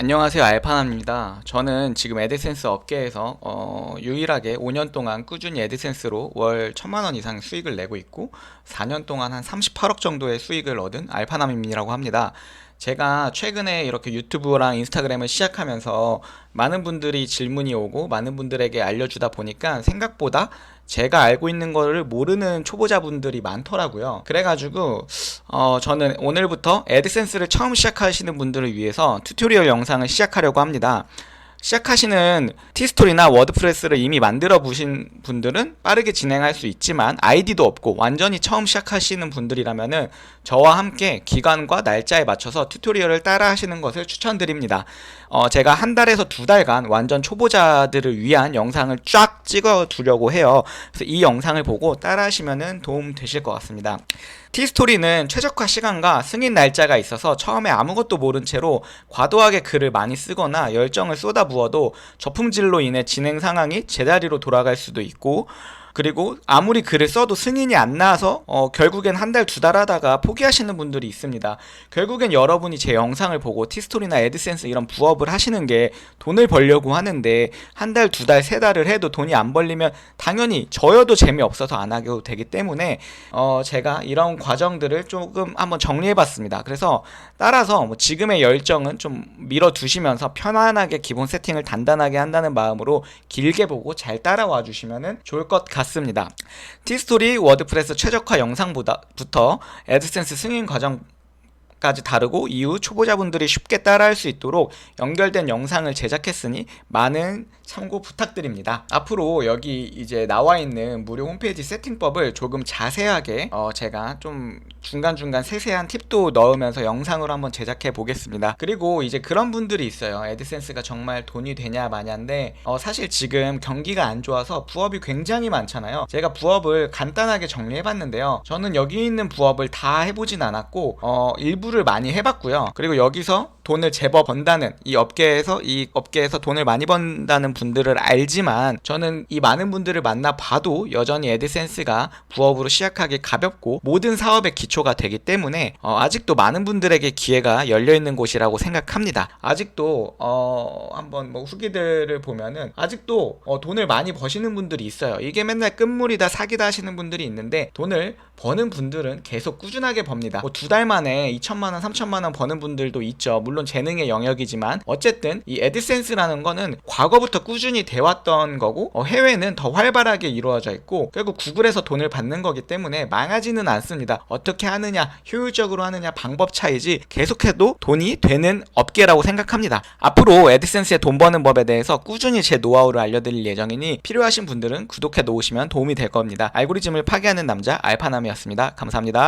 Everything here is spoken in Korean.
안녕하세요 알파남입니다. 저는 지금 애드센스 업계에서 어, 유일하게 5년 동안 꾸준히 애드센스로 월 1000만 원 이상 수익을 내고 있고 4년 동안 한 38억 정도의 수익을 얻은 알파남이라고 합니다. 제가 최근에 이렇게 유튜브랑 인스타그램을 시작하면서 많은 분들이 질문이 오고 많은 분들에게 알려주다 보니까 생각보다 제가 알고 있는 거를 모르는 초보자분들이 많더라고요. 그래가지고 어, 저는 오늘부터 애드센스를 처음 시작하시는 분들을 위해서 튜토리얼 영상을 시작하려고 합니다. 시작하시는 티스토리나 워드프레스를 이미 만들어 보신 분들은 빠르게 진행할 수 있지만 아이디도 없고 완전히 처음 시작하시는 분들이라면은 저와 함께 기간과 날짜에 맞춰서 튜토리얼을 따라 하시는 것을 추천드립니다. 어, 제가 한 달에서 두 달간 완전 초보자들을 위한 영상을 쫙 찍어 두려고 해요. 그래서 이 영상을 보고 따라 하시면은 도움 되실 것 같습니다. 티스토리는 최적화 시간과 승인 날짜가 있어서 처음에 아무것도 모른 채로 과도하게 글을 많이 쓰거나 열정을 쏟아 부어도 저품질로 인해 진행 상황이 제자리로 돌아갈 수도 있고 그리고 아무리 글을 써도 승인이 안 나서 어, 결국엔 한 달 두 달 하다가 포기하시는 분들이 있습니다. 결국엔 여러분이 제 영상을 보고 티스토리나 애드센스 이런 부업을 하시는 게 돈을 벌려고 하는데 한 달, 두 달, 세 달을 해도 돈이 안 벌리면 당연히 저여도 재미없어서 안 하게 되기 때문에 어, 제가 이런 과정들을 조금 한번 정리해 봤습니다. 그래서 따라서 뭐 지금의 열정은 좀 밀어 두시면서 편안하게 기본 세팅을 단단하게 한다는 마음으로 길게 보고 잘 따라와 주시면 좋을 것 같 습니다. 티스토리 워드프레스 최적화 영상보다부터 애드센스 승인 과정 까지 다르고 이후 초보자분들이 쉽게 따라할 수 있도록 연결된 영상을 제작했으니 많은 참고 부탁드립니다. 앞으로 여기 이제 나와 있는 무료 홈페이지 세팅법을 조금 자세하게 어 제가 좀 중간중간 세세한 팁도 넣으면서 영상으로 한번 제작해 보겠습니다. 그리고 이제 그런 분들이 있어요. 애드센스가 정말 돈이 되냐 마냐인데 어 사실 지금 경기가 안 좋아서 부업이 굉장히 많잖아요. 제가 부업을 간단하게 정리해 봤는데요. 저는 여기 있는 부업을 다 해보진 않았고 어 일부를 많이 해봤고요. 그리고 여기서 돈을 제법 번다는 이 업계에서 이 업계에서 돈을 많이 번다는 분들을 알지만 저는 이 많은 분들을 만나 봐도 여전히 애드센스가 부업으로 시작하기 가볍고 모든 사업의 기 초가 되기 때문에 어, 아직도 많은 분들에게 기회가 열려 있는 곳이라고 생각합니다. 아직도 어, 한번 뭐 후기들을 보면은 아직도 어, 돈을 많이 버시는 분들이 있어요. 이게 맨날 끝물이다 사기다 하시는 분들이 있는데 돈을 버는 분들은 계속 꾸준하게 법니다. 뭐 두 달 만에 2천만 원, 3천만 원 버는 분들도 있죠. 물론 재능의 영역이지만 어쨌든 이 애드센스라는 거는 과거부터 꾸준히 돼왔던 거고 어, 해외는 더 활발하게 이루어져 있고 결국 구글에서 돈을 받는 거기 때문에 망하지는 않습니다. 어떻게 하느냐, 효율적으로 하느냐 방법 차이지 계속해도 돈이 되는 업계라고 생각합니다. 앞으로 애드센스의 돈 버는 법에 대해서 꾸준히 제 노하우를 알려드릴 예정이니 필요하신 분들은 구독해 놓으시면 도움이 될 겁니다. 알고리즘을 파괴하는 남자 알파남이었습니다. 감사합니다.